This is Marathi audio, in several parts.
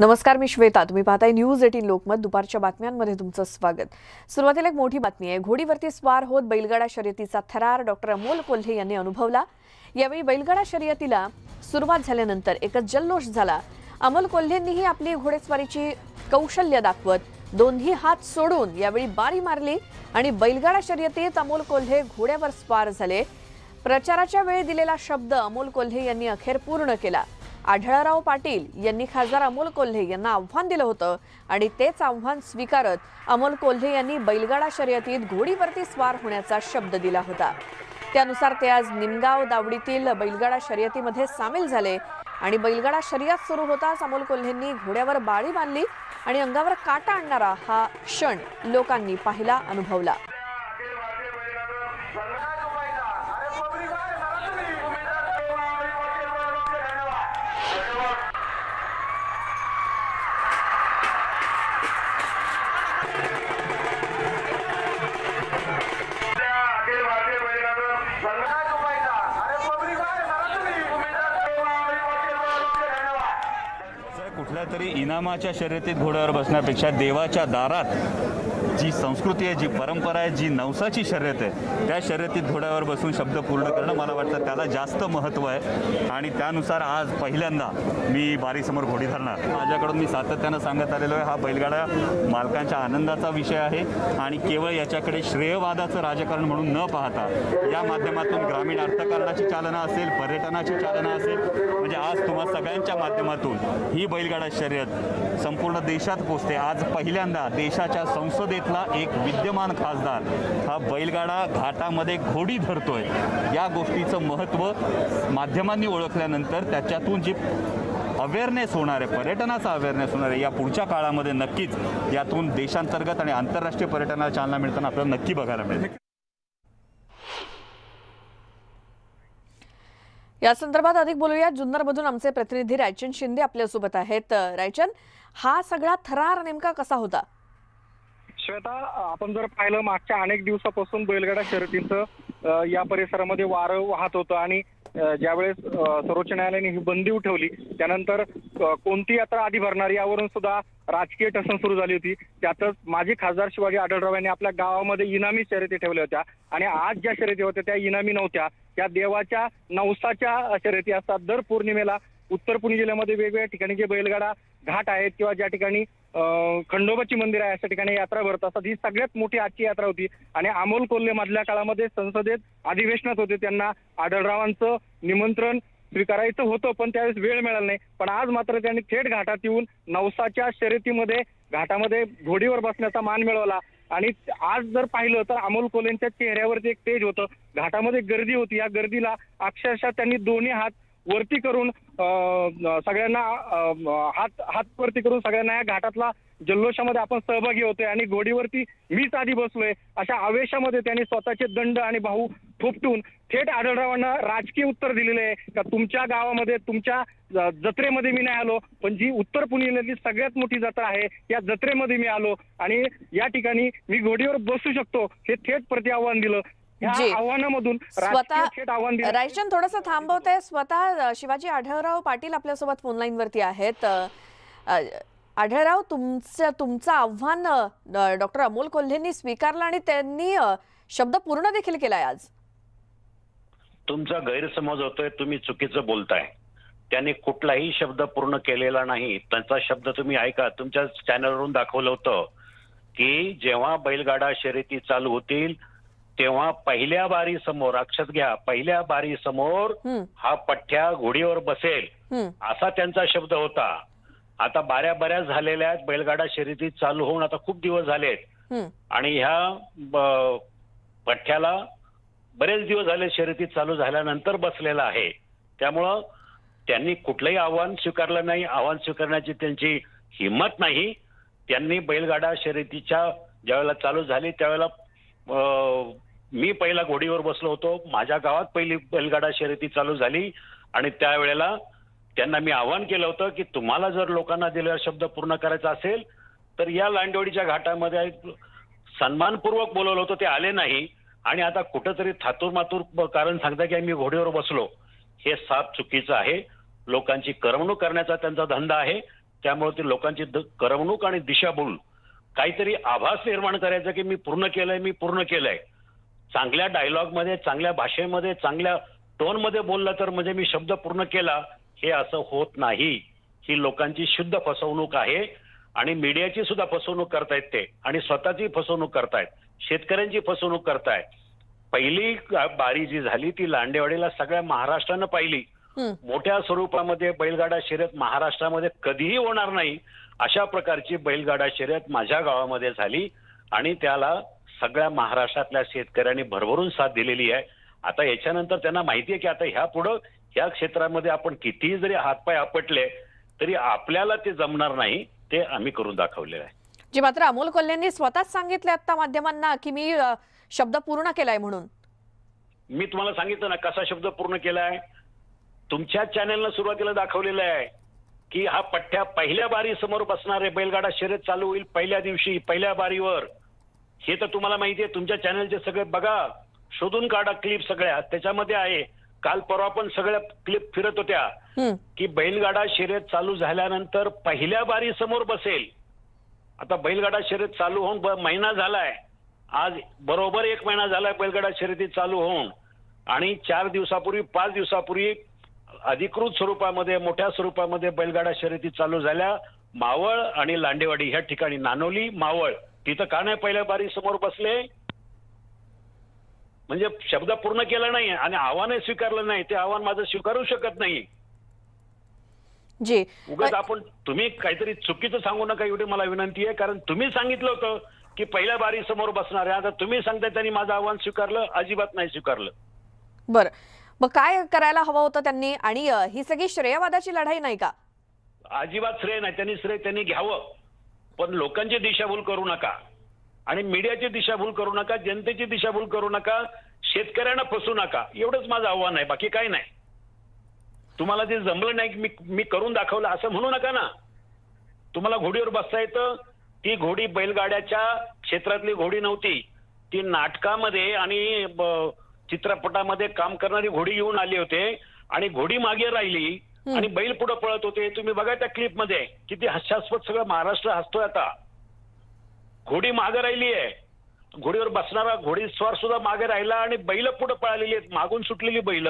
नमस्कार मी श्वेता. तुम्ही पाहताय न्यूज एटीन लोकमत. दुपारच्या बातम्यांमध्ये तुमचं स्वागत. सुरुवातीला एक मोठी बातमी आहे. घोडीवरती स्वार होत बैलगाडा शर्यतीचा थरार डॉक्टर अमोल कोल्हे यांनी अनुभवला. यावेळी बैलगाडा शर्यतीला सुरुवात झाल्यानंतर एकच जल्लोष झाला. अमोल कोल्हेंनीही आपली घोडेस्वारीची कौशल्य दाखवत दोन्ही हात सोडून यावेळी बारी मारली आणि बैलगाडा शर्यतीत अमोल कोल्हे घोड्यावर स्वार झाले. प्रचाराच्या वेळी दिलेला शब्द अमोल कोल्हे यांनी अखेर पूर्ण केला. आढळराव पाटील यांनी खासदार अमोल कोल्हे यांना आव्हान दिलं होतं आणि तेच आव्हान स्वीकारत अमोल कोल्हे यांनी बैलगाडा शर्यतीत घोडीवरती स्वार होण्याचा शब्द दिला होता. त्यानुसार ते आज निमगाव दावडीतील बैलगाडा शर्यतीमध्ये सामील झाले आणि बैलगाडा शर्यत सुरू होताच अमोल कोल्हेंनी घोड्यावर बाळी बांधली आणि अंगावर काटा आणणारा हा क्षण लोकांनी पाहिला अनुभवला. इनामाच्या शर्यतीत घोड्यावर बसण्यापेक्षा देवाच्या दारात जी संस्कृती आहे जी परंपरा आहे जी नवसाची शर्यत आहे त्या शर्यतीत घोड्यावर बसून शब्द पूर्ण करणं मला वाटतं त्याला जास्त महत्त्व आहे. आणि त्यानुसार आज पहिल्यांदा मी बारीसमोर घोडी धरणार. माझ्याकडून मी सातत्यानं सांगत आलेलो आहे हा बैलगाडा मालकांच्या आनंदाचा विषय आहे आणि केवळ याच्याकडे श्रेयवादाचं राजकारण म्हणून न पाहता या माध्यमातून ग्रामीण अर्थकारणाची चालना असेल पर्यटनाची चालना असेल म्हणजे आज तुम्हा सगळ्यांच्या माध्यमातून ही बैलगाडा शर्यत संपूर्ण देशात पोचते. आज पहिल्यांदा देशाच्या संसदेतला एक विद्यमान खासदार हा बैलगाडा घाटामध्ये घोडी धरतोय. या गोष्टीचं महत्त्व माध्यमांनी ओळखल्यानंतर त्याच्यातून जी अवेअरनेस होणार आहे पर्यटनाचा अवेअरनेस होणार आहे या पुढच्या काळामध्ये नक्कीच यातून देशांतर्गत आणि आंतरराष्ट्रीय पर्यटनाला चालना मिळताना आपल्याला नक्की बघायला मिळेल. या संदर्भात अधिक बोलूया जुन्नरमधून आमचे प्रतिनिधी रायचंद शिंदे आपल्यासोबत आहेत. रायचंद हा सगळा थरार नेमका कसा होता? श्वेता आपण जर पाहिलं मागच्या अनेक दिवसापासून बैलगाडा शर्यतींचं या परिसरामध्ये वारं वाहत होतं आणि ज्यावेळेस सर्वोच्च न्यायालयाने ही बंदी उठवली त्यानंतर कोणती यात्रा आधी भरणार यावरून सुद्धा राजकीय टसन सुरू झाली होती. त्यातच माजी खासदार शिवाजी आढळराव यांनी आपल्या गावामध्ये इनामी शर्यती ठेवल्या होत्या आणि आज ज्या शर्यती होत्या त्या इनामी नव्हत्या. त्या देवाच्या नवसाच्या शर्यती असतात. दर पौर्णिमेला उत्तर पुणे जिल्ह्यामध्ये वेगवेगळ्या ठिकाणी जे बैलगाडा घाट आहेत किंवा ज्या ठिकाणी खंडोबाची मंदिर आहे अशा ठिकाणी यात्रा भरत असतात. ही सगळ्यात मोठी आजची यात्रा होती. आणि अमोल कोल्हे मधल्या काळामध्ये संसदेत अधिवेशनात होते. त्यांना आढळरावांचं निमंत्रण स्वीकारायचं होतं पण त्यावेळेस वेळ मिळाला नाही. पण आज मात्र त्यांनी थेट घाटात येऊन नवसाच्या शर्यतीमध्ये घाटामध्ये घोडीवर बसण्याचा मान मिळवला. आणि आज जर पाहिलं तर अमोल कोल्हेंच्या चेहऱ्यावरती एक तेज होतं. घाटामध्ये गर्दी होती. या गर्दीला अक्षरशः त्यांनी दोन्ही हात वरती करून सगळ्यांना हात हात वरती करून सगळ्यांना या घाटातला जल्लोषामध्ये आपण सहभागी होतोय आणि घोडीवरती मीच आधी बसलोय अशा आवेशामध्ये त्यांनी स्वतःचे दंड आणि भाऊ थोपटून थेट आढळरावांना राजकीय उत्तर दिलेले आहे. का तुमच्या गावामध्ये तुमच्या जत्रेमध्ये मी नाही आलो पण जी उत्तर पुणे सगळ्यात मोठी जत्रा आहे या जत्रेमध्ये मी आलो आणि या ठिकाणी मी घोडीवर बसू शकतो हे थेट प्रति आव्हान दिलं. आव्हानामधून रायचंद थोडस थांबवतंय. स्वतः शिवाजी आढळराव पाटील आपल्यासोबत फोन लाईन वरती आहेत. आढळराव तुमचं तुमचं आव्हान डॉक्टर अमोल कोल्हेंनी स्वीकारलं आणि त्यांनी शब्द पूर्ण देखील केलाय आज. तुमचा गैरसमज होतोय तुम्ही चुकीचं बोलताय. त्यांनी कुठलाही शब्द पूर्ण केलेला नाही. त्यांचा शब्द तुम्ही ऐका. तुमच्या चॅनलवरून दाखवलं होतं की जेव्हा बैलगाडा शर्यती चालू होतील तेव्हा पहिल्या बारी समोर अक्षत घ्या पहिल्या बारी समोर हा पठ्ठ्या घोडीवर बसेल. असा त्यांचा शब्द होता. आता बाऱ्या बऱ्याच झालेल्या आहेत बैलगाडा शर्यती चालू होऊन आता खूप दिवस झालेत. आणि ह्या पठ्ठ्याला बरेच दिवस झाले शर्यती चालू झाल्यानंतर बसलेला आहे. त्यामुळं त्यांनी कुठलंही आव्हान स्वीकारलं नाही. आव्हान स्वीकारण्याची त्यांची हिंमत नाही. त्यांनी बैलगाडा शर्यतीच्या ज्यावेळेला चालू झाली त्यावेळेला मी पहिला घोडीवर बसलो होतो. माझ्या गावात पहिली बैलगाडा शर्यती चालू झाली आणि त्यावेळेला त्यांना मी आवाहन केलं होतं की तुम्हाला जर लोकांना दिलेला शब्द पूर्ण करायचा असेल तर या लांडवडीच्या घाटामध्ये सन्मानपूर्वक बोलवलं होतं ते आले नाही. आणि आता कुठंतरी थातूर मातूर कारण सांगता की आम्ही घोडीवर बसलो. हे साफ चुकीचं आहे. लोकांची करमणूक करण्याचा त्यांचा धंदा आहे. त्यामुळे ते लोकांची द- करमणूक आणि दिशाभूल काहीतरी आभास निर्माण करायचा की मी पूर्ण केलंय मी पूर्ण केलंय. चांगल्या डायलॉगमध्ये चांगल्या भाषेमध्ये चांगल्या टोनमध्ये बोललं तर म्हणजे मी शब्द पूर्ण केला हे असं होत नाही. ही लोकांची शुद्ध फसवणूक आहे आणि मीडियाची सुद्धा फसवणूक करतायत ते. आणि स्वतःची फसवणूक करतायत. शेतकऱ्यांची फसवणूक करतायत. पहिली बारी जी झाली ती लांडेवाडीला सगळ्या महाराष्ट्रानं पाहिली. मोठ्या स्वरूपामध्ये बैलगाडा शर्यत महाराष्ट्रामध्ये कधीही होणार नाही अशा प्रकारची बैलगाडा शर्यत माझ्या गावामध्ये झाली आणि त्याला सगळ्या महाराष्ट्रातल्या शेतकऱ्यांनी भरभरून साथ दिलेली आहे. आता याच्यानंतर त्यांना माहिती आहे की आता ह्या पुढं ह्या क्षेत्रामध्ये आपण कितीही जरी हातपाय आपटले तरी आपल्याला ते जमणार नाही ते आम्ही करून दाखवलेलं आहे. जी मात्र अमोल कोल्हेंनी स्वतःच सांगितले आता माध्यमांना की मी शब्द पूर्ण केलाय म्हणून. मी तुम्हाला सांगितलं ना कसा शब्द पूर्ण केलाय? तुमच्या चॅनलनं सुरुवातीला दाखवलेलं आहे की हा पठ्ठ्या पहिल्या बारी समोर बसणार आहे बैलगाडा शर्यत चालू होईल पहिल्या दिवशी पहिल्या बारीवर. हे तर तुम्हाला माहिती आहे तुमच्या चॅनलचे सगळे बघा शोधून काढा क्लिप सगळ्या. त्याच्यामध्ये आहे काल परवा पण सगळ्या क्लिप फिरत होत्या. की बैलगाडा शर्यत चालू झाल्यानंतर पहिल्या बारी समोर बसेल. आता बैलगाडा शर्यत चालू होऊन महिना झालाय. आज बरोबर एक महिना झालाय बैलगाडा शर्यती चालू होऊन. आणि चार दिवसापूर्वी पाच दिवसापूर्वी अधिकृत स्वरूपामध्ये मोठ्या स्वरूपामध्ये बैलगाडा शर्यती चालू झाल्या. मावळ आणि लांडेवाडी ह्या ठिकाणी नानोली मावळ. तिथं का नाही पहिल्या बारी समोर बसले? म्हणजे शब्द पूर्ण केला नाही आणि आव्हानही स्वीकारलं नाही ते आव्हान माझं स्वीकारू शकत नाही. जी. उगाच आपण तुम्ही काहीतरी चुकीचं सांगू नका एवढी मला विनंती आहे कारण तुम्ही सांगितलं होतं की पहिल्या बारी समोर बसणार आहे आता तुम्ही सांगताय त्यांनी माझं आव्हान स्वीकारलं अजिबात नाही स्वीकारलं. बर. मग काय करायला हवं होतं त्यांनी? आणि ही सगळी श्रेयवादाची लढाई नाही का? अजिबात श्रेय नाही त्यांनी श्रेय त्यांनी घ्यावं. पण लोकांची दिशाभूल करू नका आणि मीडियाची दिशाभूल करू नका जनतेची दिशाभूल करू नका शेतकऱ्यांना फसू नका. एवढंच माझं आव्हान आहे बाकी काय नाही. तुम्हाला ते जमलं नाही की मी मी करून दाखवलं असं म्हणू नका ना. तुम्हाला घोडीवर बसता येतं. ती घोडी बैलगाड्याच्या क्षेत्रातली घोडी नव्हती. ती नाटकामध्ये आणि ब- चित्रपटामध्ये काम करणारी घोडी येऊन आली होते. आणि घोडी मागे राहिली. आणि बैल पुढे पळत होते. तुम्ही बघा त्या क्लिपमध्ये किती हास्यास्पद सगळं महाराष्ट्र हसतोय आता. घोडी मागे राहिली आहे. घोडीवर बसणारा घोडीस्वार सुद्धा मागे राहिला आणि बैल पुढे पळालेली आहेत. मागून सुटलेली बैल.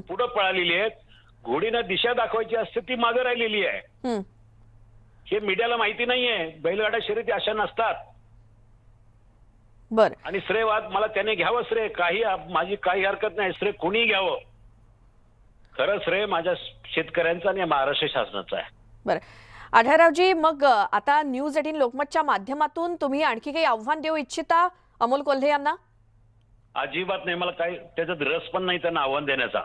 पुढे पळालेली आहेत. घोडीनं दिशा दाखवायची असते ती मागे राहिलेली आहे. हं. हे मीडियाला माहिती नाहीये. बैलगाड्या शर्यती अशा नसतात. बर. आणि श्रेयवाद मला त्याने घ्यावं श्रेय. काही माझी काही हरकत नाही. श्रेय कोणी घ्यावं. खरं श्रेय माझ्या शेतकऱ्यांचं आणि महाराष्ट्र शासनाचं आहे. बर. आढळरावजी मग आता न्यूज एटीन लोकमतच्या माध्यमातून तुम्ही आणखी काही आव्हान देऊ इच्छिता अमोल कोल्हे यांना? अजिबात नाही. मला काही त्याच्यात रस पण नाही त्यांना आव्हान देण्याचा.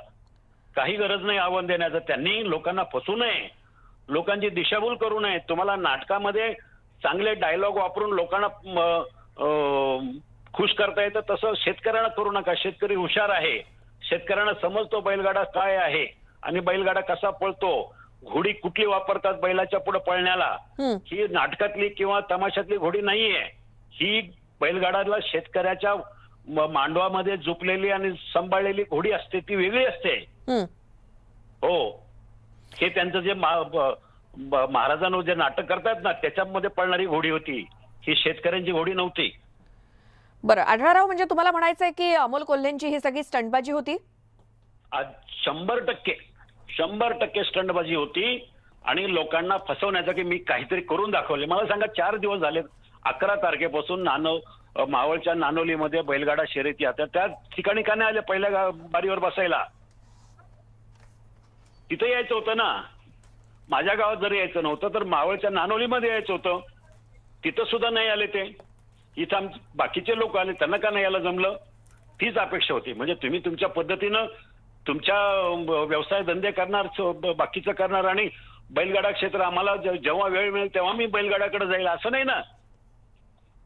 काही गरज नाही आव्हान देण्याचं. त्यांनी लोकांना फसू नये. लोकांची दिशाभूल करू नये. तुम्हाला नाटकामध्ये चांगले डायलॉग वापरून लोकांना खुश करता येतं. तसं शेतकऱ्यांना करू नका. शेतकरी हुशार आहे. शेतकऱ्यांना समजतो बैलगाडा काय आहे आणि बैलगाडा कसा पळतो घोडी कुठली वापरतात बैलाच्या पुढे पळण्याला हं. नाटकातली किंवा तमाशातली घोडी नाहीये. ही बैलगाडाला शेतकऱ्याच्या मांडवामध्ये झोपलेली आणि सांभाळलेली घोडी असते ती वेगळी असते. हं. हो. त्यांचं जे महाराजांवर जे नाटक करतात ना त्याच्यामध्ये पळणारी घोडी होती. ही शेतकऱ्यांची घोडी नव्हती. बरं आढळराव म्हणजे तुम्हाला म्हणायचंय की अमोल कोल्हेंची ही सगळी स्टंटबाजी होती? आज शंभर टक्के शंभर टक्के स्टंटबाजी होती आणि लोकांना फसवण्याचं की मी काहीतरी करून दाखवले. मला सांगा चार दिवस झाले अकरा तारखेपासून नानो मावळच्या नानोलीमध्ये बैलगाडा शर्यती आता त्या ठिकाणी का नाही आले पहिल्या बारीवर बसायला? तिथं यायचं होतं ना. माझ्या गावात जर यायचं नव्हतं तर मावळच्या नानोलीमध्ये यायचं होतं. तिथं सुद्धा नाही आले ते. इथं आम बाकीचे लोक आले त्यांना का नाही यायला जमलं? तीच अपेक्षा होती. म्हणजे तुम्ही तुमच्या पद्धतीनं तुमच्या व्यवसाय धंदे करणार ब- बाकीचं करणार आणि बैलगाडा क्षेत्र आम्हाला जेव्हा वेळ मिळेल तेव्हा मी बैलगाड्याकडे जाईल. असं नाही ना?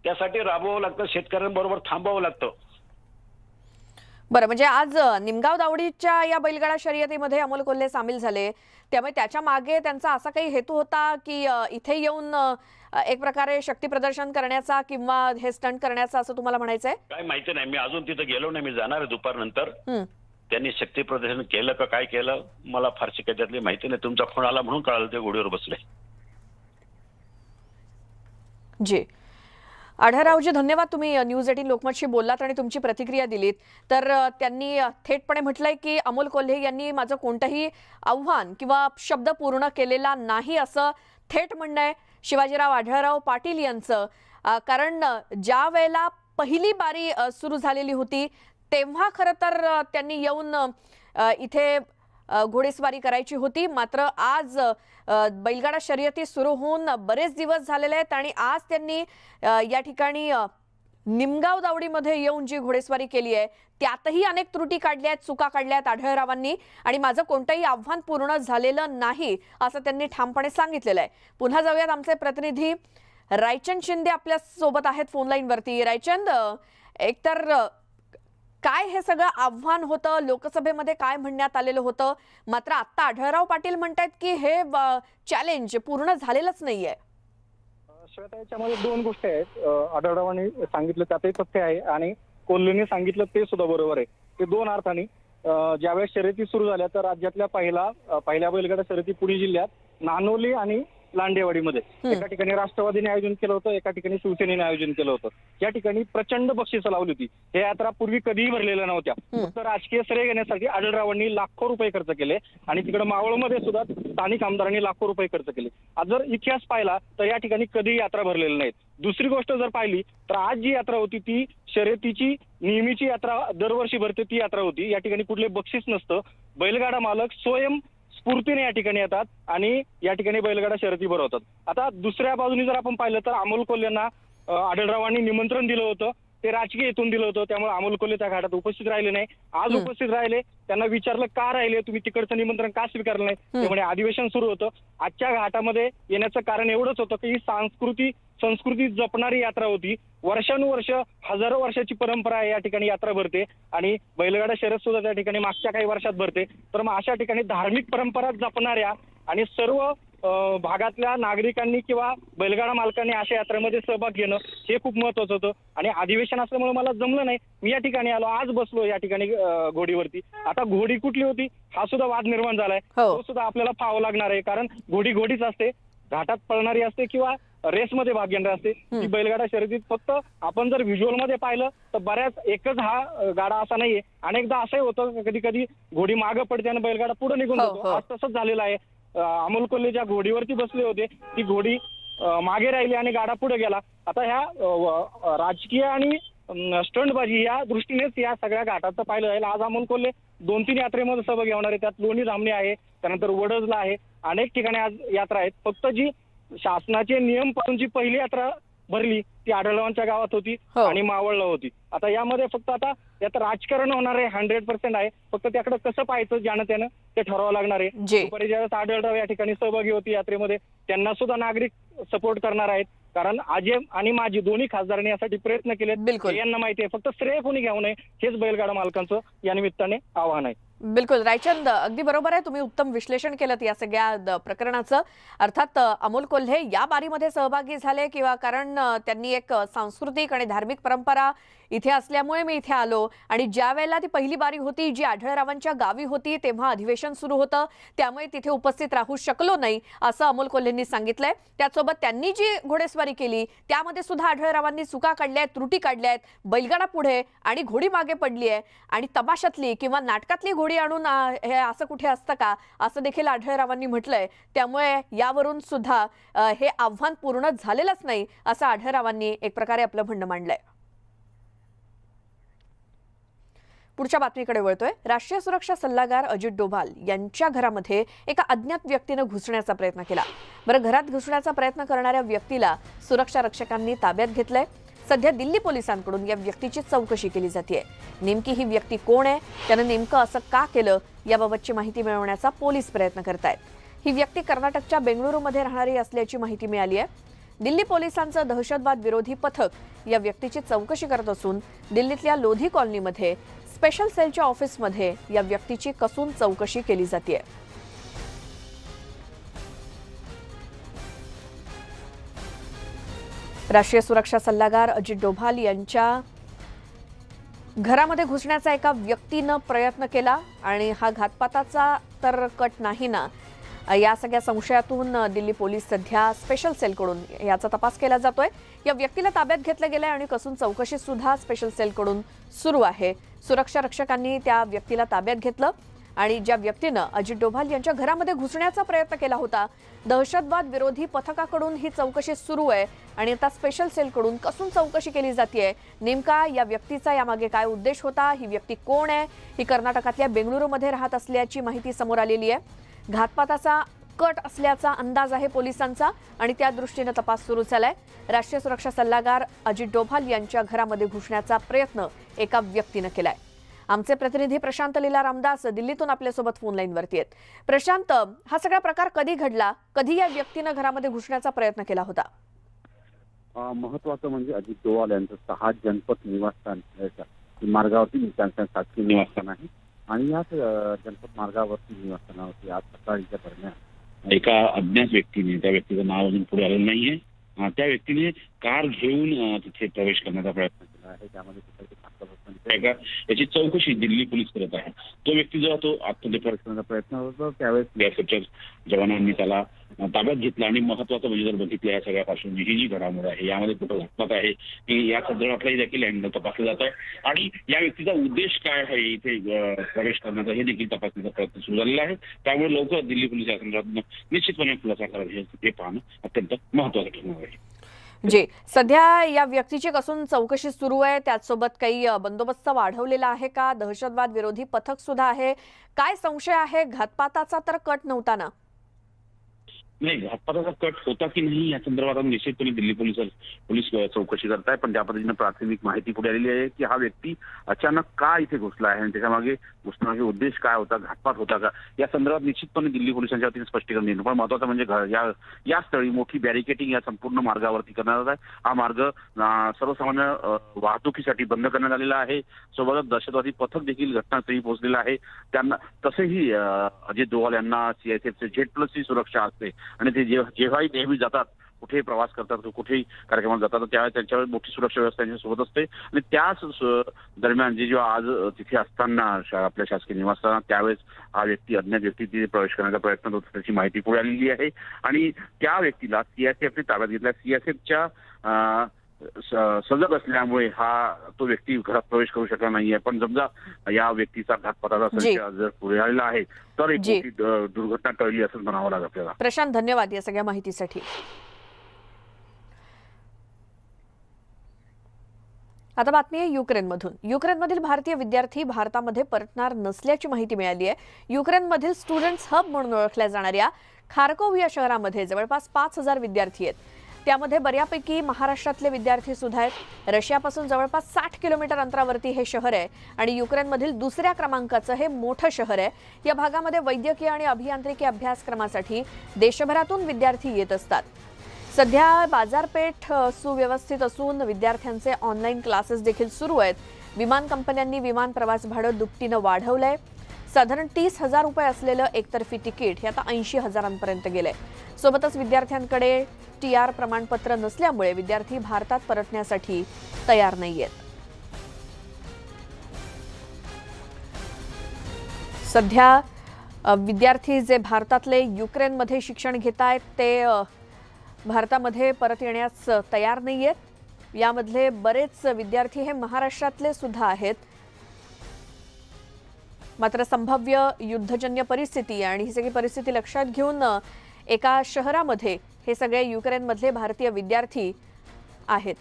त्यासाठी राबवावं लागतं शेतकऱ्यांबरोबर थांबावं लागतं. बरं म्हणजे आज निमगाव दावडीच्या या बैलगाडा शर्यतीमध्ये अमोल कोल्हे सामील झाले. त्यामुळे त्याच्यामागे त्यांचा असा काही हेतू होता की इथे येऊन एक प्रकारे शक्ती प्रदर्शन करण्याचा किंवा हे स्टंट करण्याचा असं तुम्हाला म्हणायचंय? काय माहिती नाही. मी अजून तिथं गेलो नाही. मी जाणार आहे दुपारनंतर. त्यांनी शक्ती प्रदर्शन केलं का काय केलं मला फारशी काही त्यातली माहिती नाही. तुमचा फोन आला म्हणून कळालं ते घोडीवर बसले. जी. आढळरावजी धन्यवाद तुम्ही न्यूज एटीन लोकमतशी बोललात आणि तुमची प्रतिक्रिया दिलीत. तर त्यांनी थेटपणे म्हटलंय की अमोल कोल्हे यांनी माझं कोणतंही आव्हान किंवा शब्द पूर्ण केलेला नाही असं थेट म्हणणं आहे. शिवाजीराव आढळराव पाटील यांचं कारण ज्या वेळेला पहिली बारी सुरू झालेली होती तेव्हा खरं तर त्यांनी येऊन इथे घोडेस्वारी करायची होती. मात्र आज बैलगाडा शर्यती सुरू होऊन बरेच दिवस झालेले आहेत आणि आज त्यांनी या ठिकाणी निमगाव दावडीमध्ये येऊन जी घोडेस्वारी केली आहे त्यातही अनेक त्रुटी काढल्या आहेत चुका काढल्या आहेत आढळरावांनी. आणि माझं कोणतंही आव्हान पूर्ण झालेलं नाही असं त्यांनी ठामपणे सांगितलेलं आहे. पुन्हा जाऊयात आमचे प्रतिनिधी. रायचंद शिंदे आपल्यासोबत आहेत फोन लाईनवरती रायचंद एकतर काय हे सगळं आव्हान होतं? लोकसभेमध्ये काय म्हणण्यात आलेलं होतं? मात्र आता आढळराव पाटील म्हणतायत की हे चॅलेंज पूर्ण झालेलंच नाहीये. श्वेता याच्यामध्ये दोन गोष्टी आहेत. आढळरावांनी सांगितलं त्यातही तथ्य आहे आणि कोल्हेने सांगितलं ते सुद्धा बरोबर आहे. ते दोन अर्थाने ज्यावेळेस शर्यती सुरू झाल्या तर राज्यातल्या पहिला पहिल्या बैलगाडा शर्यती पुणे जिल्ह्यात नानोली आणि लांडेवाडीमध्ये. एका ठिकाणी राष्ट्रवादीने आयोजन केलं होतं एका ठिकाणी शिवसेनेने आयोजन केलं होतं. या ठिकाणी प्रचंड बक्षिसं लावली होती. हे यात्रा पूर्वी कधीही भरलेल्या नव्हत्या. फक्त राजकीय श्रेय घेण्यासाठी आढळरावांनी लाखो रुपये खर्च केले आणि तिकडे मावळमध्ये सुद्धा स्थानिक आमदारांनी लाखो रुपये खर्च केले. आज जर इतिहास पाहिला तर या ठिकाणी कधीही यात्रा भरलेल्या नाहीत. दुसरी गोष्ट जर पाहिली तर आज जी यात्रा होती ती शर्यतीची नेहमीची यात्रा दरवर्षी भरते ती यात्रा होती. या ठिकाणी कुठले बक्षीस नसतं. बैलगाडा मालक स्वयं स्फूर्तीने या ठिकाणी येतात आणि या ठिकाणी बैलगाडा शर्यती भरवतात. आता दुसऱ्या बाजूने जर आपण पाहिलं तर अमोल कोल्हेंना आढळरावांनी निमंत्रण दिलं होतं. ते राजकीय हेतून दिलं होतं त्यामुळे अमोल कोल्हे त्या घाटात उपस्थित राहिले नाही. आज. उपस्थित राहिले त्यांना विचारलं का राहिले? तुम्ही तिकडचं निमंत्रण का स्वीकारलं नाही. ते म्हणे अधिवेशन सुरू होतं. आजच्या घाटामध्ये येण्याचं कारण एवढंच होतं की ही सांस्कृती संस्कृती जपणारी यात्रा होती. वर्षानुवर्ष हजारो वर्षाची परंपरा आहे या ठिकाणी यात्रा भरते आणि बैलगाडा शर्यत सुद्धा त्या ठिकाणी मागच्या काही वर्षात भरते. तर मग अशा ठिकाणी धार्मिक परंपरा जपणाऱ्या आणि सर्व भागातल्या नागरिकांनी किंवा बैलगाडा मालकांनी अशा यात्रेमध्ये सहभाग घेणं हे खूप महत्वाचं होतं. आणि अधिवेशन असल्यामुळे मला जमलं नाही. मी या ठिकाणी आलो. आज बसलो या ठिकाणी घोडीवरती. आता घोडी कुठली होती? हा सुद्धा वाद निर्माण झालाय. हो. तो सुद्धा आपल्याला पाहावं लागणार आहे. कारण घोडी घोडीच असते. घाटात पळणारी असते किंवा रेसमध्ये भाग घेणारी असते. ती बैलगाडा शर्यतीत फक्त आपण जर व्हिज्युअलमध्ये पाहिलं तर बऱ्याच एकच हा गाडा असा नाहीये. अनेकदा असंही होतं. कधी कधी घोडी मागं पडते आणि बैलगाडा पुढे निघून हो, जातो. हो. आज तसंच झालेलं आहे. अमोल कोल्हे ज्या घोडीवरती बसले होते ती घोडी मागे राहिली आणि गाडा पुढे गेला. आता ह्या राजकीय आणि स्टंटबाजी या दृष्टीनेच या सगळ्या घाटाचं पाहिलं जाईल. आज अमोल कोल्हे दोन तीन यात्रेमध्ये सहभागी होणार आहे त्यात लोणी रामणी आहे त्यानंतर वडजला आहे. अनेक ठिकाणी आज यात्रा आहेत. फक्त जी शासनाचे नियम पाळून जी पहिली यात्रा भरली ती आढळवांच्या गावात होती हो. आणि मावळला होती. आता यामध्ये फक्त आता यात राजकारण होणार आहे हंड्रेड पर्सेंट आहे. फक्त त्याकडे कसं पाहायचं ज्यानं त्यानं ते ठरवावं लागणार आहे. जी. दुपारी ज्यावेळेस आढळराव या ठिकाणी सहभागी होती यात्रेमध्ये त्यांना सुद्धा नागरिक सपोर्ट करणार आहेत. कारण आजे आणि माझी दोन्ही खासदारांनी यासाठी प्रयत्न बिलकुल. हे यांना माहिती आहे. फक्त श्रेय कोणी घ्यावं नये हेच बैलगाडा मालकांचं या निमित्ताने आव्हान आहे. बिलकुल रायचंद अगदी बरोबर आहे. तुम्ही उत्तम विश्लेषण केलं या सगळ्या प्रकरणाचं. अर्थात अमोल कोल्हे या बारीमध्ये सहभागी झाले किंवा कारण त्यांनी एक सांस्कृतिक आणि धार्मिक परंपरा इथे असल्यामुळे मी इथे आलो. आणि ज्या वेळेला ती पहिली बारी होती जी आढळरावांच्या गावी होती तेव्हा अधिवेशन सुरू होतं. त्यामुळे तिथे उपस्थित राहू शकलो नाही असं अमोल कोल्हेंनी सांगितलंय. त्यासोबत त्यांनी जी घोडेस्वारी केली त्यामध्ये सुद्धा आढळरावांनी चुका काढल्या आहेत त्रुटी काढल्या आहेत बैलगाडा पुढे आणि घोडी मागे पडली आहे. आणि तमाशातली किंवा नाटकातली घोडी आणून हे असं कुठे असतं का असं देखील आढळरावांनी म्हटलंय. त्यामुळे यावरून सुद्धा हे आव्हान पूर्ण झालेलंच नाही असं आढळरावांनी एक प्रकारे आपलं म्हणणं मांडलंय. पुढच्या बातमीकडे वळतोय. राष्ट्रीय सुरक्षा सल्लागार अजित डोभाल यांच्या घरामध्ये एका अज्ञात व्यक्तीनं घुसण्याचा प्रयत्न केला. बरं घरात घुसण्याचा प्रयत्न करणाऱ्या व्यक्तीला सुरक्षा रक्षकांनी ताब्यात घेतलंय. सध्या दिल्ली पोलिसांकडून या व्यक्तीची चौकशी केली जाते नेमकी ही व्यक्ती कोण आहे? त्यानं नेमकं असं का केलं? याबाबतची माहिती मिळवण्याचा पोलीस प्रयत्न करतायत. ही व्यक्ती कर्नाटकच्या बेंगळुरूमध्ये राहणारी असल्याची माहिती मिळाली आहे. दिल्ली पोलिसांचं दहशतवाद विरोधी पथक या व्यक्तीची चौकशी करत असून दिल्लीतल्या लोधी कॉलनीमध्ये स्पेशल सेलच्या ऑफिसमध्ये या व्यक्तीची कसून चौकशी केली जाते राष्ट्रीय सुरक्षा सल्लागार अजित डोभाल यांच्या घरामध्ये घुसण्याचा एका व्यक्तीनं प्रयत्न केला आणि हा घातपाताचा तर कट नाही ना या सगळ्या संशयातून दिल्ली पोलीस सध्या स्पेशल सेलकडून याचा तपास केला जातोय. या व्यक्तीला ताब्यात घेतलं गेलंय आणि कसून चौकशी सुद्धा स्पेशल सेलकडून सुरू आहे. सुरक्षा रक्षकांनी त्या व्यक्तीला ताब्यात घेतलं आणि ज्या व्यक्तीनं अजित डोभाल यांच्या घरामध्ये घुसण्याचा प्रयत्न केला होता दहशतवाद विरोधी पथकाकडून ही चौकशी सुरू आहे आणि आता स्पेशल सेलकडून कसून चौकशी केली जाते नेमका या व्यक्तीचा यामागे काय उद्देश होता? ही व्यक्ती कोण आहे? ही कर्नाटकातल्या बेंगळुरूमध्ये राहत असल्याची माहिती समोर आलेली आहे. घातपाताचा कट असल्याचा अंदाज आहे पोलिसांचा आणि त्या दृष्टीनं तपास सुरू झालाय. राष्ट्रीय सुरक्षा सल्लागार अजित डोभाल यांच्या घरामध्ये घुसण्याचा प्रयत्न एका व्यक्तीनं केलाय. आमचे प्रतिनिधी प्रशांत लीला रामदास दिल्लीतून आपल्यासोबत फोन लाईनवरती आहेत. प्रशांत हा सगळा प्रकार कधी घडला? कधी या व्यक्तीनं घरामध्ये घुसण्याचा प्रयत्न केला होता? महत्वाचं म्हणजे अजित डोवाल यांचं सहा जनपद निवासस्थान मार्गावरती त्यांचं निवासस्थान आहे. आणि याच जनपद मार्गावरती निवासस्थानावरती आज सकाळीच्या दरम्यान एका अज्ञात व्यक्तीने त्या व्यक्तीचं नाव अजून पुढे आलेलं नाहीये. त्या व्यक्तीने कार घेऊन तिथे प्रवेश करण्याचा प्रयत्न केला आहे. त्यामध्ये तिथे आहे का? याची चौकशी दिल्ली पोलीस करत आहे. तो व्यक्ती जेव्हा तो आतमध्ये प्रवेश करण्याचा प्रयत्न होता त्यावेळेस बीएसएफच्या जवानांनी त्याला ताब्यात घेतलं आणि महत्वाचं म्हणजे जर बघितलं या सगळ्या पार्श्वभूमी ही जी घडामोड आहे यामध्ये कुठं घटनात आहे की या संदर्भातलाही देखील अँगल तपासलं जात आहे आणि या व्यक्तीचा उद्देश काय आहे इथे प्रवेश करण्याचा हे देखील तपासण्याचा प्रयत्न सुरू झालेला आहे. त्यामुळे लवकर दिल्ली पोलीस या संदर्भात निश्चितपणे खुलासा करायला हे पाहणं अत्यंत महत्वाचं ठरणार आहे. जी सध्या या व्यक्तीची कसून चौकशी सुरू आहे. त्याचसोबत काही बंदोबस्त वाढवलेला आहे का? दहशतवाद विरोधी पथक सुद्धा आहे. काय संशय आहे? घातपाताचा तर कट नव्हता ना? नाही घातपाताचा कट होता की नाही या संदर्भात निश्चितपणे दिल्ली पोलीस पोलीस चौकशी करत आहे पण त्या पद्धतीनं प्राथमिक माहिती पुढे आलेली आहे की हा व्यक्ती अचानक का इथे घुसला आहे आणि त्याच्यामागे घुसण्यामागे उद्देश काय होता घातपात होता का? या संदर्भात निश्चितपणे दिल्ली पोलिसांच्या वतीने स्पष्टीकरण देणं. पण महत्वाचं म्हणजे घ- या या स्थळी मोठी बॅरिकेटिंग या संपूर्ण मार्गावरती करण्यात आहे हा मार्ग सर्वसामान्य वाहतुकीसाठी बंद करण्यात आलेला आहे. सोबतच दहशतवादी पथक देखील घटनास्थळी पोहोचलेलं आहे. त्यांना तसेही अजित डोवाल यांना सीआयएसएफचे झेड प्लसची सुरक्षा असते. आणि ते जेव्हा जेव्हाही नेहमी जातात कुठेही प्रवास करतात कुठेही कार्यक्रमात जातात त्यावेळेस त्यांच्यावर मोठी सुरक्षा व्यवस्था त्यांच्यासोबत असते. आणि त्याच दरम्यान जे जेव्हा आज तिथे असताना शा- आपल्या शासकीय निवासस्थानात त्यावेळेस हा व्यक्ती अज्ञात व्यक्ती तिथे प्रवेश करण्याचा प्रयत्न होता त्याची माहिती पुढे आलेली आहे. आणि त्या व्यक्तीला सीआयएसएफने ताब्यात घेतल्या सीआयएसएफच्या स- सजग असल्यामुळे हा तो व्यक्ती घरात प्रवेश करू शकला नाहीये. पण समजा या व्यक्तीचा घातपाताचा. संशय जर पुढे आलेला आहे तर एक. मोठी दुर्घटना टळली असं म्हणावं लागेल आपल्याला. प्रशांत धन्यवाद या सगळ्या माहितीसाठी. आता बातमी आहे युक्रेनमधून. युक्रेनमधील भारतीय विद्यार्थी भारतामध्ये परतणार नसल्याची माहिती मिळाली आहे. युक्रेनमधील स्टुडंट्स हब म्हणून ओळखल्या जाणाऱ्या खार्कोव या शहरामध्ये जवळपास पाच हजार विद्यार्थी आहेत. त्यामध्ये बऱ्यापैकी महाराष्ट्रातले विद्यार्थी सुद्धा आहेत. रशियापासून जवळपास साठ किलोमीटर अंतरावरती हे शहर आहे आणि युक्रेनमधील दुसऱ्या क्रमांकाचं हे मोठं शहर आहे. या भागामध्ये वैद्यकीय आणि अभियांत्रिकी अभ्यासक्रमासाठी देशभरातून विद्यार्थी येत असतात. सध्या बाजारपेठ सुव्यवस्थित असून विद्यार्थ्यांचे ऑनलाईन क्लासेस देखील सुरू आहेत. विमान कंपन्यांनी विमान प्रवास भाडं दुपटीनं वाढवलंय. साधारण तीस हजार रुपये असलेलं एकतर्फी तिकीट हे आता ऐंशी हजारांपर्यंत गेलंय. सोबतच विद्यार्थ्यांकडे टी आर प्रमाणपत्र नसल्यामुळे विद्यार्थी भारतात परतण्यासाठी तयार नाहीयेत. सध्या विद्यार्थी जे भारतातले युक्रेनमध्ये शिक्षण घेत आहेत ते भारतामध्ये परत येण्यास तयार नाही आहेत यामधले बरेच विद्यार्थी हे महाराष्ट्रातले सुद्धा आहेत. मात्र संभाव्य युद्धजन्य परिस्थिती आणि ही सगळी परिस्थिती लक्षात घेऊन एका शहरामध्ये हे सगळे युक्रेनमधले भारतीय विद्यार्थी आहेत.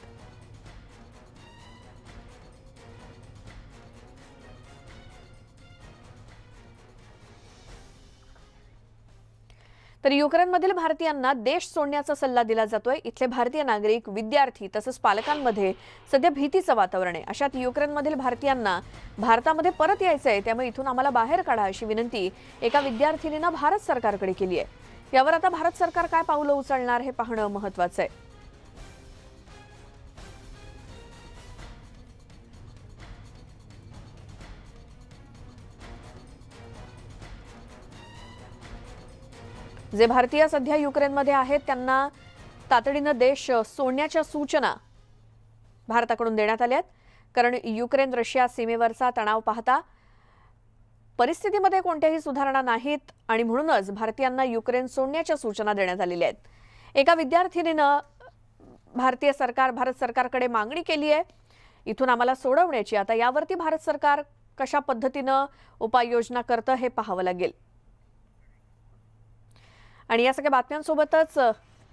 तर युक्रेनमधील भारतीयांना देश सोडण्याचा सल्ला दिला जातोय. इथले भारतीय नागरिक विद्यार्थी तसंच पालकांमध्ये सध्या भीतीचं वातावरण आहे. अशात युक्रेनमधील भारतीयांना भारतामध्ये परत यायचं आहे त्यामुळे इथून आम्हाला बाहेर काढा अशी विनंती एका विद्यार्थिनीनं भारत सरकारकडे केली आहे. यावर आता भारत सरकार काय पावलं उचलणार हे पाहणं महत्वाचं आहे. जे भारतीय सध्या युक्रेनमध्ये आहेत त्यांना तातडीनं देश सोडण्याच्या सूचना भारताकडून देण्यात आल्या आहेत. कारण युक्रेन रशिया सीमेवरचा तणाव पाहता परिस्थितीमध्ये कोणत्याही सुधारणा नाहीत आणि म्हणूनच भारतीयांना युक्रेन सोडण्याच्या सूचना देण्यात आलेल्या आहेत. एका विद्यार्थिनीनं भारतीय सरकार भारत सरकारकडे मागणी केली आहे. इथून आम्हाला सोडवण्याची. आता यावरती भारत सरकार कशा पद्धतीनं उपाययोजना करतं हे पाहावं लागेल. आणि या सगळ्या बातम्यांसोबतच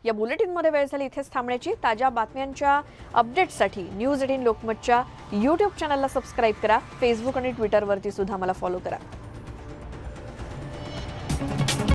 या बुलेटिनमध्ये वेळ झाली इथेच थांबण्याची. ताज्या बातम्यांच्या अपडेट्ससाठी न्यूज एटीन लोकमतच्या यूट्यूब चॅनलला सबस्क्राईब करा. फेसबुक आणि ट्विटरवरती सुद्धा मला फॉलो करा.